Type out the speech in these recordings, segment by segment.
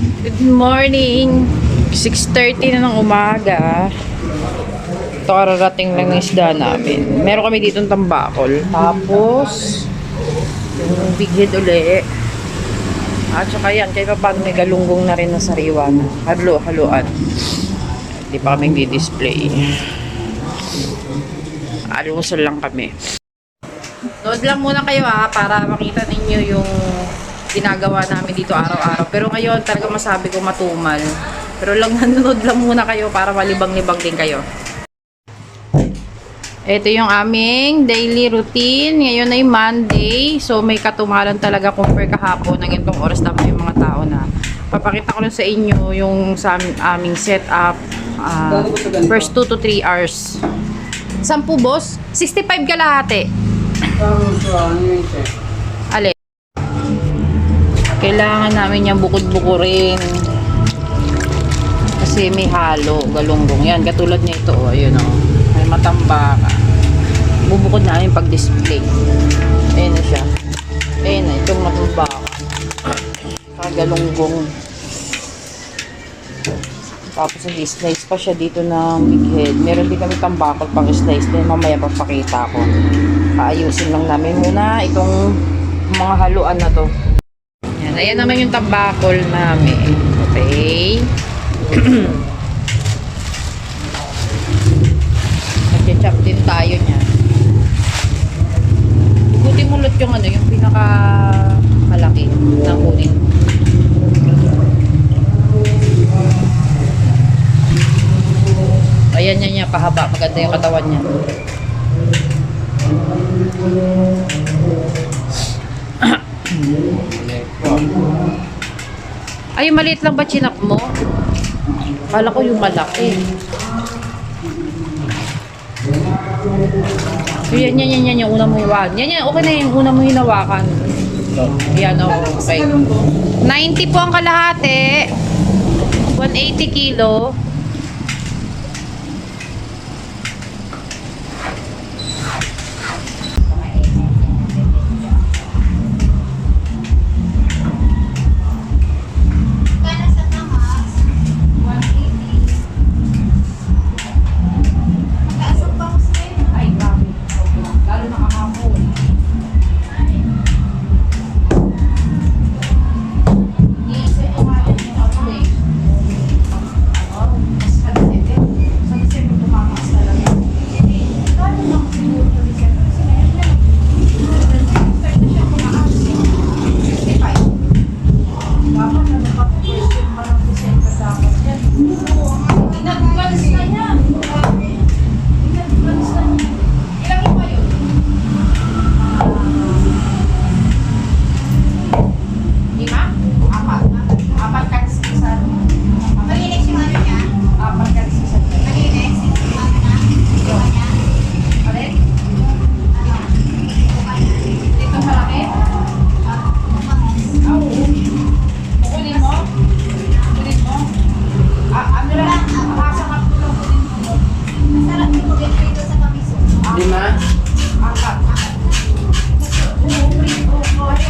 Good morning! 6.30 na ng umaga. Ito kararating lang ng isda namin. Meron kami dito ng tambakol. Tapos, yung big head uli. At saka yan, kahit pa paano may galunggong na rin na sariwan. Halo, haluan. Hindi pa kami di-display. Alusal lang kami. Nood lang muna kayo ha, para makita ninyo yung ginagawa namin dito araw-araw. Pero ngayon, talaga masabi ko matumal. Pero lang nanonood lang muna kayo para malibang-libang din kayo. Ito yung aming daily routine. Ngayon ay Monday. So may katumalan talaga compare kahapon ng itong oras dapat yung mga tao na. Papakita ko lang sa inyo yung sa am- aming setup. ah, first 2 to 3 hours. Sampu boss? 65 kalahati. Ale. Kailangan namin yung bukod-bukurin. Kasi may halo, galunggong. Yan, katulad nito, oh, ayun oh. May matambaka. Bubukod namin pag-display. Ayun na siya. Ayun na, itong matambaka. Kagalunggong. Tapos nag-slice pa siya dito ng big head. Meron din kami tambakol pang slice. Then mamaya papakita ko. Kaayusin lang namin muna itong mga haluan na to. Yan, ayan naman yung tambakol namin. Okay. Mag-chop din tayo niya. Buti mulot yung ano, yung pinaka malaki na kunin. Ayan niya niya, pahaba. Maganda yung katawan niya. Ay, maliit lang ba chinap mo? Kala ko yung malaki. So, yan, yan, yan, yan, yung una mo hiwakan. Yan, yan, okay na yung una mo hinawakan. Yan, oh, okay. 90 po ang kalahati. 180 kilo.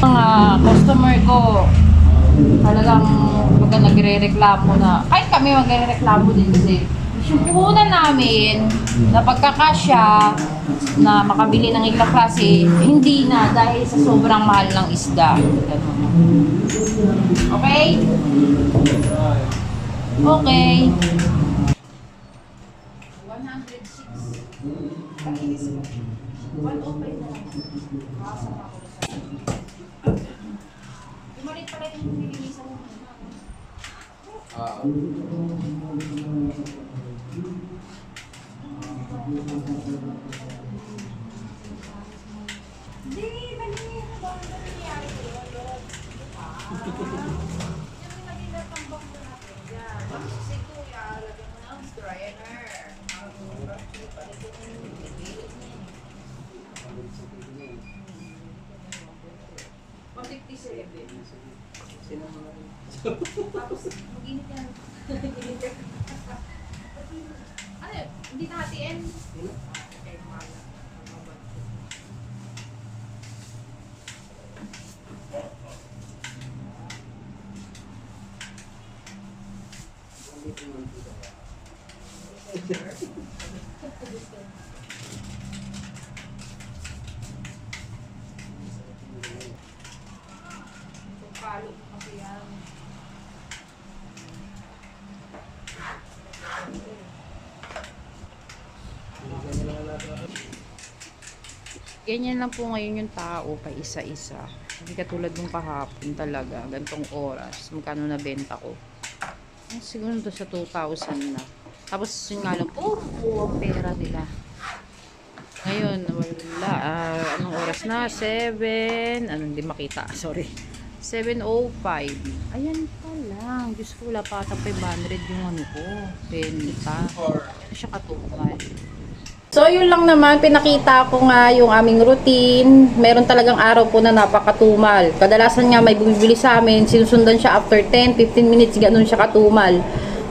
Mga customer ko, talagang pagka nagre-reklamo na, kahit kami magre-reklamo din kasi puhunan namin na pagkakasya na makabili ng ilang klase, hindi na dahil sa sobrang mahal ng isda. Okay? Okay. 106. 105 na lang. Makasama ko na sa Yung maliit pala yung nililisan mo. Hindi, mali. Ano ba ang nangyayari ko? Yung naging natambang ko natin. Yan. Tapos si Kuya, lagyan mo ng strainer. Tapos, mag-init yan. ano yun? Hindi na hatiin? Okay, mahal. Ganyan lang po ngayon yung tao pa isa-isa. Hindi katulad nung kahapon talaga, gantong oras. Magkano na benta ko? Ah, siguro to sa 2,000 na. Tapos yun nga lang, oh, oh, ang pera nila. Ngayon, wala. Ah, anong oras na? 7. Ano, hindi makita. Sorry. 7.05. Ayan pa lang. Diyos ko, wala pa ata 500 yung ano ko. Benta. Ano siya katumal. So, yun lang naman, pinakita ko nga yung aming routine. Meron talagang araw po na napakatumal. Kadalasan nga may bumibili sa amin, sinusundan siya after 10-15 minutes, ganun siya katumal.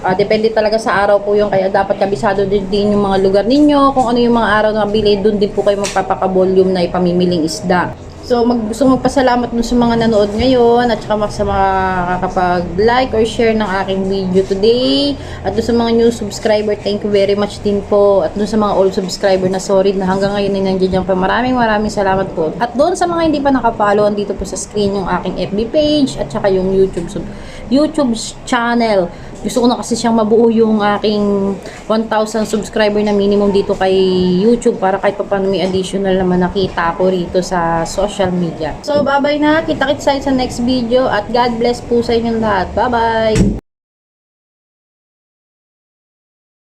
Ah, depende talaga sa araw po yung kaya dapat kabisado din, din yung mga lugar ninyo. Kung ano yung mga araw na bili, dun din po kayo magpapaka-volume na ipamimiling isda. So, mag, gusto magpasalamat dun sa mga nanood ngayon at saka sa mga kakapag-like or share ng aking video today. At dun sa mga new subscriber, thank you very much din po. At dun sa mga old subscriber na sorry na hanggang ngayon ay nandiyan dyan pa. Maraming maraming salamat po. At doon sa mga hindi pa nakapollow, andito po sa screen yung aking FB page at saka yung YouTube YouTube channel. Gusto ko na kasi siyang mabuo yung aking 1,000 subscriber na minimum dito kay YouTube para kahit pa paano may additional naman nakita ko rito sa social media. So, bye-bye na. Kita-kits sa next video at God bless po sa inyong lahat. Bye-bye!